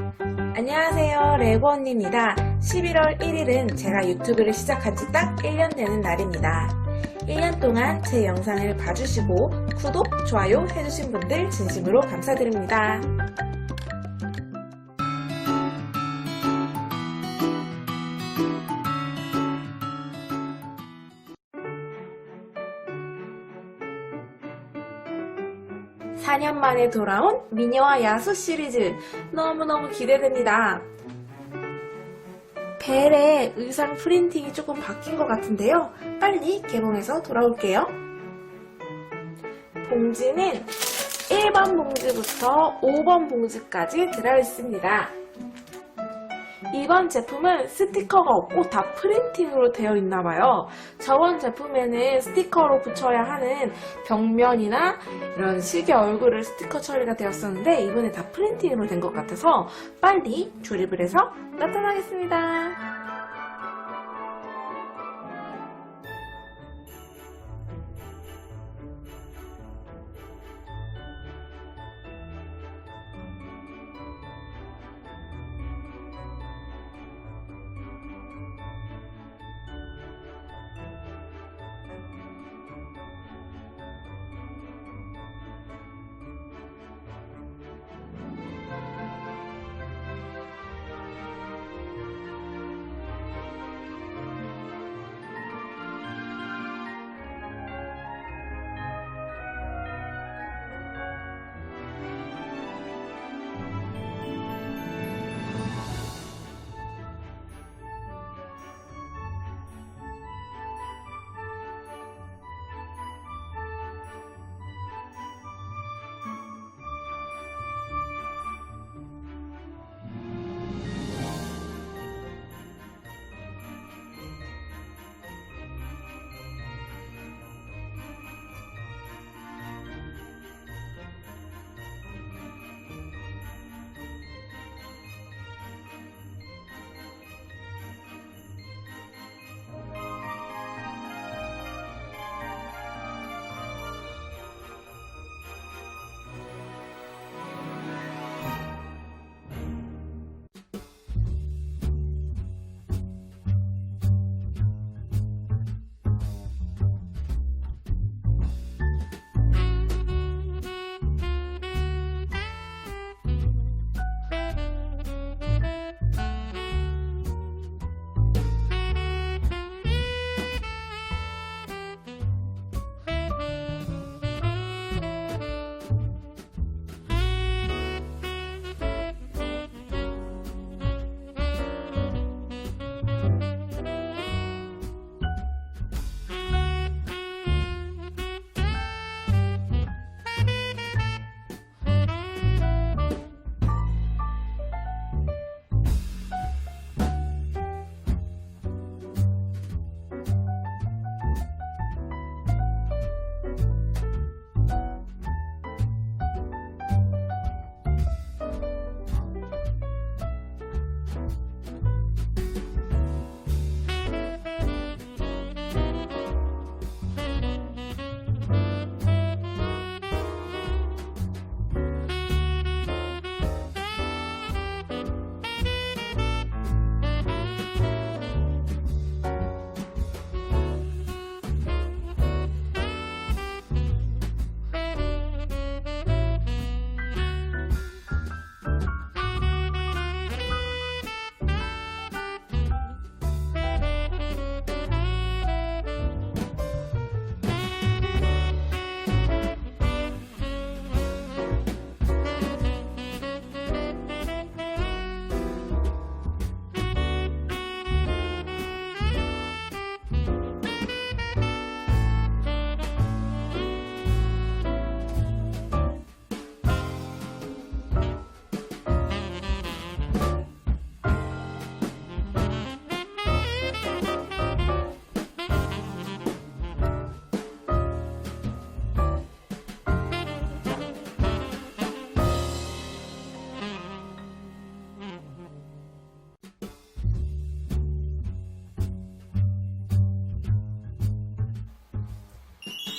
안녕하세요. 레고 언니입니다. 11월 1일은 제가 유튜브를 시작한 지 딱 1년 되는 날입니다. 1년 동안 제 영상을 봐주시고 구독, 좋아요 해주신 분들 진심으로 감사드립니다. 사년 만에 돌아온 미녀와 야수 시리즈 너무너무 기대됩니다. 벨의 의상 프린팅이 조금 바뀐 것 같은데요. 빨리 개봉해서 돌아올게요. 봉지는 1번 봉지부터 5번 봉지까지 들어있습니다. 이번 제품은 스티커가 없고 다 프린팅으로 되어 있나봐요. 저번 제품에는 스티커로 붙여야 하는 벽면이나 이런 시계 얼굴을 스티커 처리가 되었었는데 이번에 다 프린팅으로 된 것 같아서 빨리 조립을 해서 나타나겠습니다.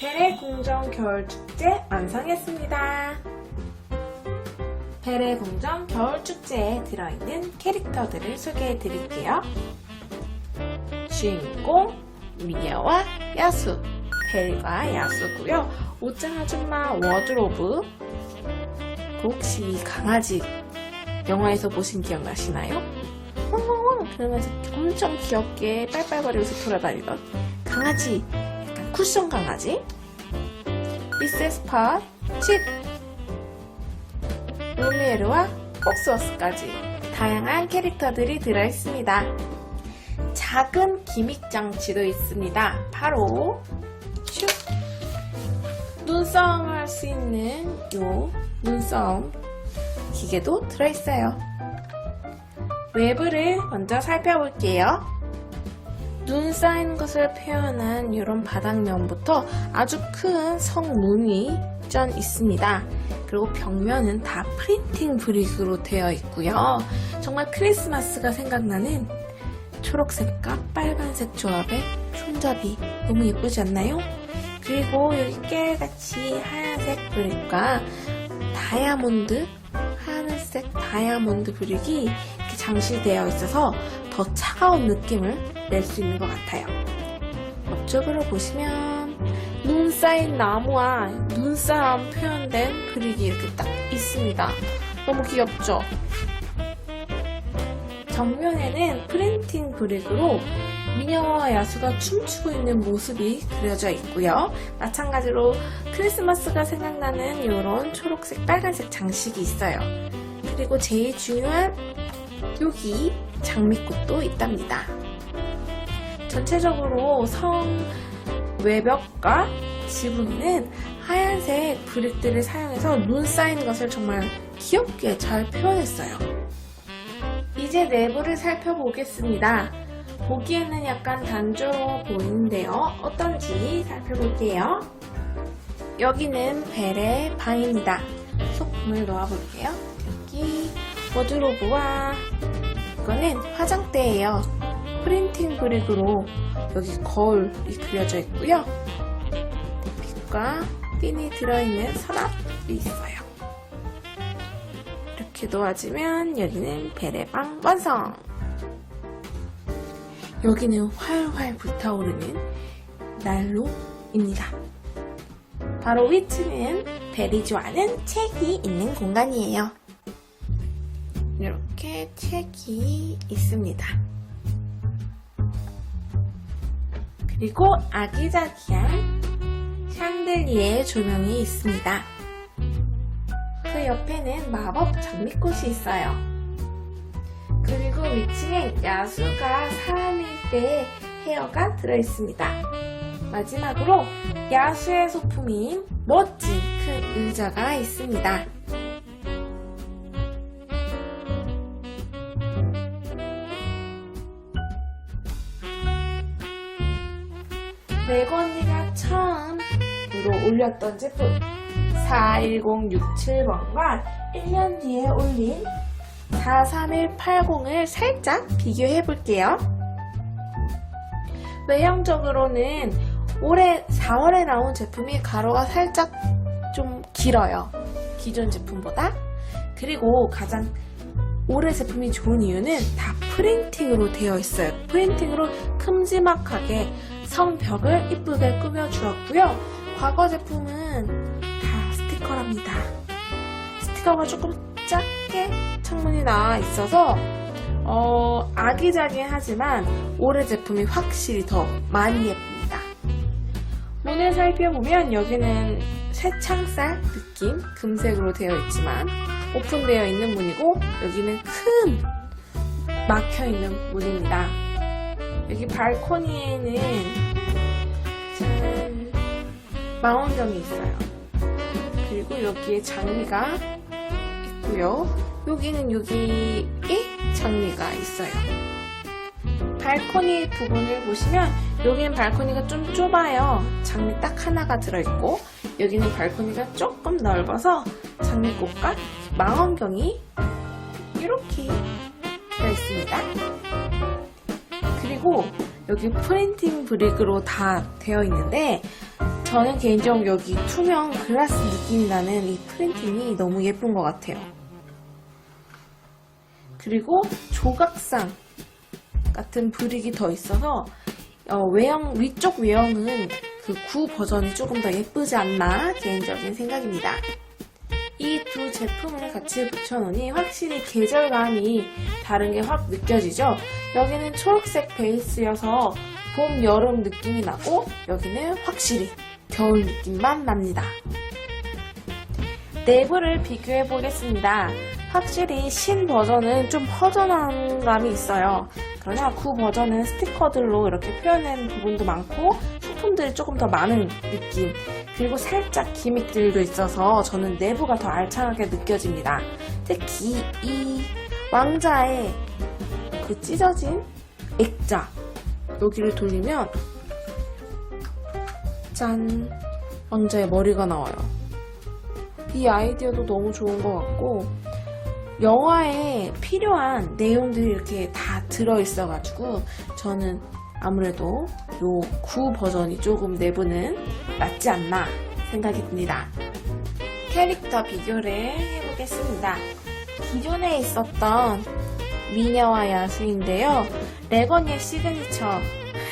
벨의 궁정 겨울 축제 완성했습니다. 베레 궁전 겨울 축제에 들어있는 캐릭터들을 소개해 드릴게요. 주인공 미녀와 야수, 벨과 야수고요. 옷장 아줌마 워드로브. 혹시 이 강아지 영화에서 보신 기억나시나요? 엉엉엉 그러면서 엄청 귀엽게 빨빨거리면서 돌아다니던 강아지, 쿠션 강아지. 미세스 팟, 칩, 루미에르와 폭스워스까지 다양한 캐릭터들이 들어있습니다. 작은 기믹 장치도 있습니다. 바로 슉 눈싸움을 할수 있는 요 눈싸움 기계도 들어있어요. 외부를 먼저 살펴볼게요. 눈 쌓인 것을 표현한 이런 바닥면부터 아주 큰 성문이 전 있습니다. 그리고 벽면은 다 프린팅 브릭으로 되어 있고요. 정말 크리스마스가 생각나는 초록색과 빨간색 조합의 손잡이 너무 예쁘지 않나요? 그리고 여기 깨알같이 하얀색 브릭과 다이아몬드 하늘색 다이아몬드 브릭이 장식되어 있어서 더 차가운 느낌을 낼 수 있는 것 같아요. 옆쪽으로 보시면 눈 쌓인 나무와 눈사람 표현된 브릭이 이렇게 딱 있습니다. 너무 귀엽죠? 정면에는 프린팅 브릭으로 미녀와 야수가 춤추고 있는 모습이 그려져 있고요. 마찬가지로 크리스마스가 생각나는 이런 초록색, 빨간색 장식이 있어요. 그리고 제일 중요한 여기 장미꽃도 있답니다. 전체적으로 성 외벽과 지붕에는 하얀색 브릭들을 사용해서 눈 쌓인 것을 정말 귀엽게 잘 표현했어요. 이제 내부를 살펴보겠습니다. 보기에는 약간 단조로워 보이는데요. 어떤지 살펴볼게요. 여기는 벨의 방입니다. 소품을 놓아볼게요. 여기 워드로브와 이거는 화장대예요. 프린팅 브릭으로 여기 거울이 그려져 있고요. 빛과 핀이 들어있는 서랍이 있어요. 이렇게 놓아주면 여기는 베레방 완성! 여기는 활활 불타오르는 난로입니다. 바로 위층은 벨이 좋아하는 책이 있는 공간이에요. 이렇게 책이 있습니다. 그리고 아기자기한 샹들리에 조명이 있습니다. 그 옆에는 마법 장미꽃이 있어요. 그리고 위층에 야수가 사람일 때의 헤어가 들어있습니다. 마지막으로 야수의 소품인 멋진 큰 의자가 있습니다. 레고 언니가 처음으로 올렸던 제품 41067번과 1년 뒤에 올린 43180을 살짝 비교해 볼게요. 외형적으로는 올해 4월에 나온 제품이 가로가 살짝 좀 길어요. 기존 제품보다. 그리고 가장 올해 제품이 좋은 이유는 다 프린팅으로 되어 있어요. 프린팅으로 큼지막하게 성벽을 이쁘게 꾸며주었고요. 과거 제품은 다 스티커랍니다. 스티커가 조금 작게 창문이 나와 있어서 어, 아기자기하지만 올해 제품이 확실히 더 많이 예쁩니다. 문을 살펴보면 여기는 쇠창살 느낌 금색으로 되어 있지만 오픈되어 있는 문이고 여기는 큰 막혀 있는 문입니다. 여기 발코니에는 짠, 망원경이 있어요. 그리고 여기에 장미가 있고요. 여기는 여기에 장미가 있어요. 발코니 부분을 보시면 여기는 발코니가 좀 좁아요. 장미 딱 하나가 들어있고 여기는 발코니가 조금 넓어서 장미꽃과 망원경이 이렇게 들어있습니다. 그리고 여기 프린팅 브릭으로 다 되어 있는데 저는 개인적으로 여기 투명 글라스 느낌이 나는 이 프린팅이 너무 예쁜 것 같아요. 그리고 조각상 같은 브릭이 더 있어서 어, 외형 위쪽 외형은 그 구 버전이 조금 더 예쁘지 않나 개인적인 생각입니다. 이 두 제품을 같이 붙여놓으니 확실히 계절감이 다른 게 확 느껴지죠? 여기는 초록색 베이스여서 봄, 여름 느낌이 나고 여기는 확실히 겨울 느낌만 납니다. 내부를 비교해 보겠습니다. 확실히 신 버전은 좀 허전한 감이 있어요. 그러나 구 버전은 스티커들로 이렇게 표현한 부분도 많고 소품들이 조금 더 많은 느낌 그리고 살짝 기믹들도 있어서 저는 내부가 더 알차게 느껴집니다. 특히 이 왕자의 그 찢어진 액자 여기를 돌리면 짠 왕자의 머리가 나와요. 이 아이디어도 너무 좋은 것 같고 영화에 필요한 내용들이 이렇게 다 들어있어가지고 저는 아무래도 요구 버전이 조금 내부는 낫지 않나 생각이 듭니다. 캐릭터 비교를 해보겠습니다. 기존에 있었던 미녀와 야수인데요. 레건의 시그니처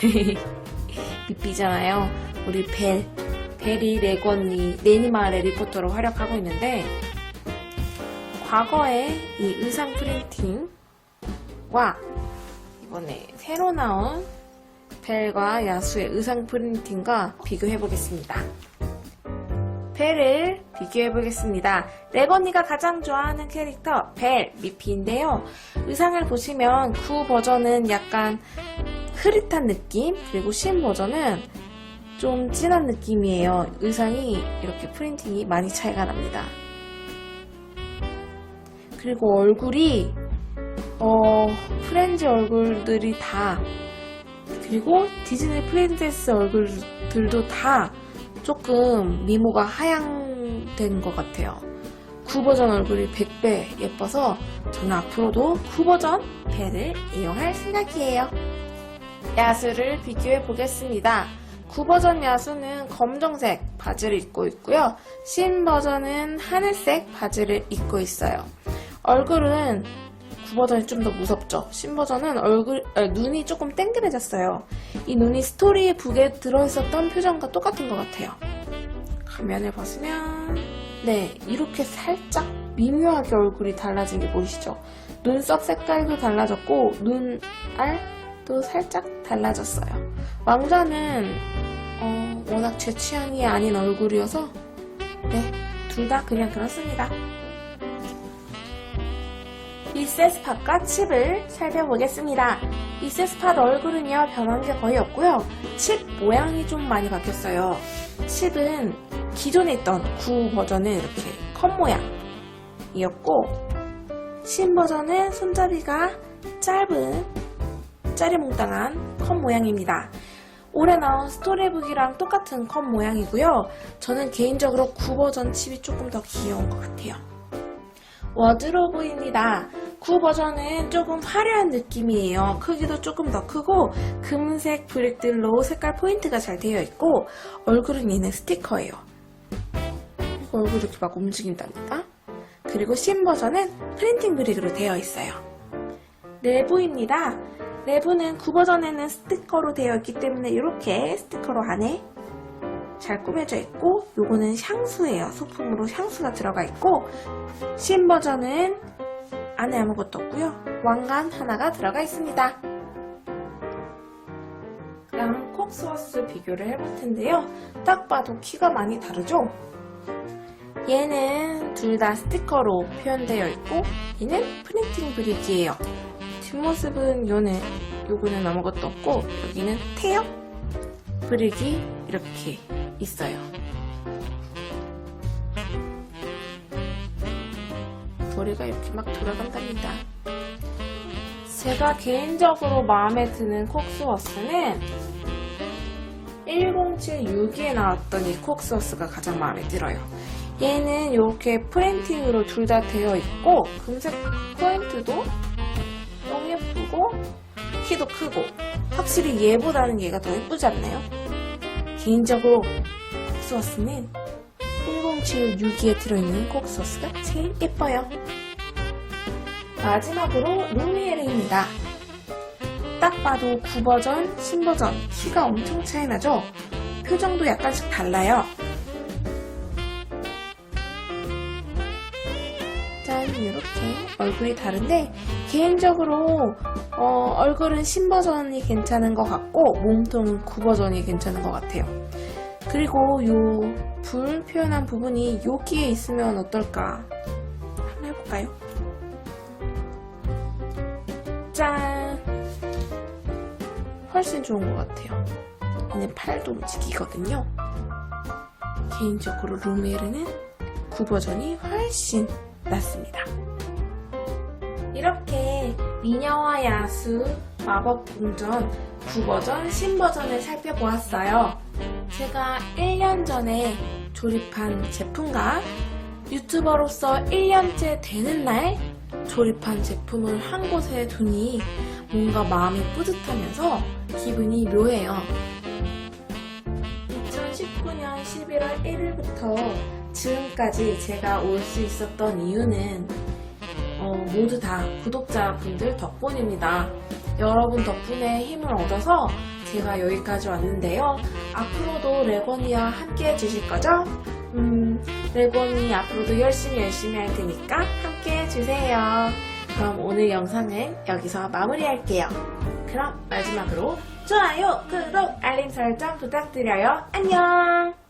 삐삐잖아요. 우리 벨 벨이 레건이 네니마을의 리포터로 활약하고 있는데 과거의 이 의상 프린팅과 이번에 새로 나온 벨과 야수의 의상 프린팅과 비교해 보겠습니다. 벨을 비교해 보겠습니다. 레건이가 가장 좋아하는 캐릭터 벨 미피인데요. 의상을 보시면 구 버전은 약간 흐릿한 느낌 그리고 신 버전은 좀 진한 느낌이에요. 의상이 이렇게 프린팅이 많이 차이가 납니다. 그리고 얼굴이 어 프렌즈 얼굴들이 다 그리고 디즈니 프린세스 얼굴들도 다 조금 미모가 하향된 것 같아요. 9버전 얼굴이 100배 예뻐서 저는 앞으로도 9버전 벨을 이용할 생각이에요. 야수를 비교해 보겠습니다. 9버전 야수는 검정색 바지를 입고 있고요. 신 버전은 하늘색 바지를 입고 있어요. 얼굴은 9버전이 좀 더 무섭죠. 신버전은 얼굴, 아, 눈이 조금 땡그레졌어요. 이 눈이 스토리 북에 들어있었던 표정과 똑같은 것 같아요. 화면을 벗으면, 네, 이렇게 살짝 미묘하게 얼굴이 달라진 게 보이시죠? 눈썹 색깔도 달라졌고, 눈알도 살짝 달라졌어요. 왕자는, 어, 워낙 제 취향이 아닌 얼굴이어서, 네, 둘 다 그냥 그렇습니다. 이 세스팟과 칩을 살펴보겠습니다. 이 세스팟 얼굴은요 변한 게 거의 없고요. 칩 모양이 좀 많이 바뀌었어요. 칩은 기존에 있던 구 버전은 이렇게 컵 모양이었고 신 버전은 손잡이가 짧은 짜리몽땅한 컵 모양입니다. 올해 나온 스토리북이랑 똑같은 컵 모양이고요. 저는 개인적으로 구 버전 칩이 조금 더 귀여운 것 같아요. 워드로브입니다. 구 버전은 조금 화려한 느낌이에요. 크기도 조금 더 크고 금색 브릭들로 색깔 포인트가 잘 되어 있고 얼굴은 얘는 스티커예요. 얼굴 이렇게 막 움직인답니다. 그리고 신 버전은 프린팅 브릭으로 되어 있어요. 내부입니다. 내부는 구 버전에는 스티커로 되어 있기 때문에 이렇게 스티커로 안에 잘 꾸며져 있고 요거는 향수예요. 소품으로 향수가 들어가 있고 신 버전은 안에 아무것도 없고요. 왕관 하나가 들어가 있습니다. 그럼 콕스워스 비교를 해볼 텐데요. 딱 봐도 키가 많이 다르죠? 얘는 둘 다 스티커로 표현되어 있고 얘는 프린팅 브릭이에요. 뒷모습은 요는 요거는 아무것도 없고 여기는 태엽 브릭이 이렇게 있어요. 머리가 이렇게 막 돌아간답니다. 제가 개인적으로 마음에 드는 콕스워스는 1076에 나왔던 이 콕스워스가 가장 마음에 들어요. 얘는 이렇게 프린팅으로 둘 다 되어 있고 금색 포인트도 너무 예쁘고 키도 크고 확실히 얘보다는 얘가 더 예쁘지 않나요? 개인적으로 콕스워스는 1076에 들어있는 콕스워스가 제일 예뻐요. 마지막으로 루미에르입니다. 딱 봐도 9버전, 10버전 키가 엄청 차이 나죠? 표정도 약간씩 달라요. 짠 이렇게 얼굴이 다른데 개인적으로 어, 얼굴은 10버전이 괜찮은 것 같고 몸통은 9버전이 괜찮은 것 같아요. 그리고 요 불 표현한 부분이 여기에 있으면 어떨까? 한번 해볼까요? 짠! 훨씬 좋은 것 같아요. 얘는 팔도 움직이거든요. 개인적으로 루미에르는 9버전이 훨씬 낫습니다. 이렇게 미녀와 야수, 마법궁전 9버전, 10버전을 살펴보았어요. 제가 1년 전에 조립한 제품과 유튜버로서 1년째 되는 날 조립한 제품을 한 곳에 두니 뭔가 마음이 뿌듯하면서 기분이 묘해요. 2019년 11월 1일부터 지금까지 제가 올 수 있었던 이유는 어, 모두 다 구독자분들 덕분입니다. 여러분 덕분에 힘을 얻어서 제가 여기까지 왔는데요. 앞으로도 레고니와 함께 해주실 거죠? 음, 레고니 앞으로도 열심히 열심히 할 테니까 함께 해주세요. 그럼 오늘 영상은 여기서 마무리할게요. 그럼 마지막으로 좋아요, 구독, 알림 설정 부탁드려요. 안녕!